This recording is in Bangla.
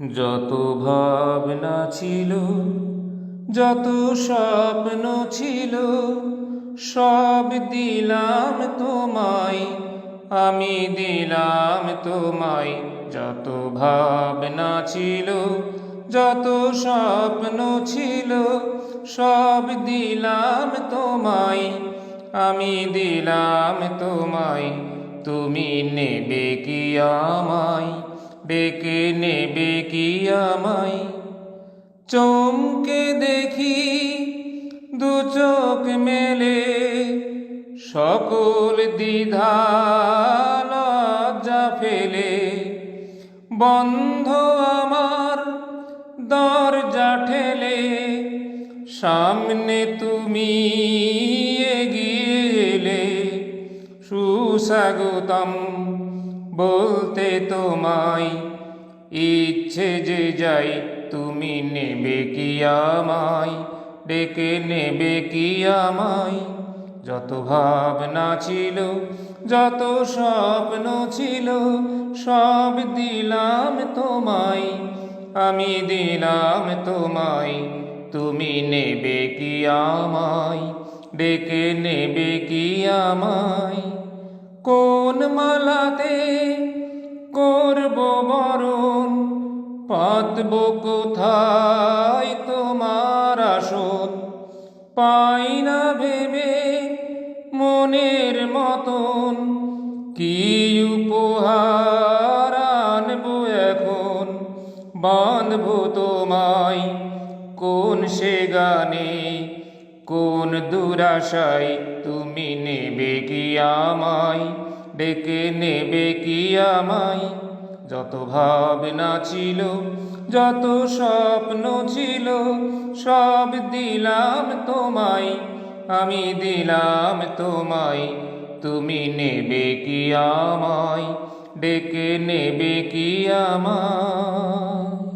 যত ভাবনা ছিল, যত স্বপ্ন ছিল, সব দিলাম তোমায়, আমি দিলাম তোমায়। যত ভাবনা ছিল, যত স্বপ্ন ছিল, সব দিলাম তোমায়, আমি দিলাম তোমায়। তুমি নেবে কি আমায় ডেকে নেবে কি আমায় চমকে দেখি দু চোখ মেলে সকল দ্বিধা ফেলে। বন্ধ আমার দরজা ঠেলে, সামনে তুমি এগিয়ে সুস্বাগতম বলতে তোমায় ইচ্ছে যে যাই, তুমি নেবে কি আমায়? ডেকে নেবে কি আমায়? যত ভাবনা ছিল, যত স্বপ্ন ছিল, সব দিলাম তোমায়। আমি দিলাম তোমায়, তুমি নেবে কি আমায়? ডেকে নেবে কি আমায়? কোন মালাতে পাতব কোথায় তোমার আসন? পাই না ভেবে মনের মতন, কি উপহার আনব এখন? বাঁধব তোমায় কোন সে গানে, কোন দুরাশায় তুমি নেবে কি আমায়? ডেকে নেবে কি আমায়? যত ভাবনা ছিল, যত স্বপ্ন ছিল, সব দিলাম তোমায়, আমি দিলাম তোমায়। তুমি নেবে কি আমায়, ডেকে নেবে কি আমায়?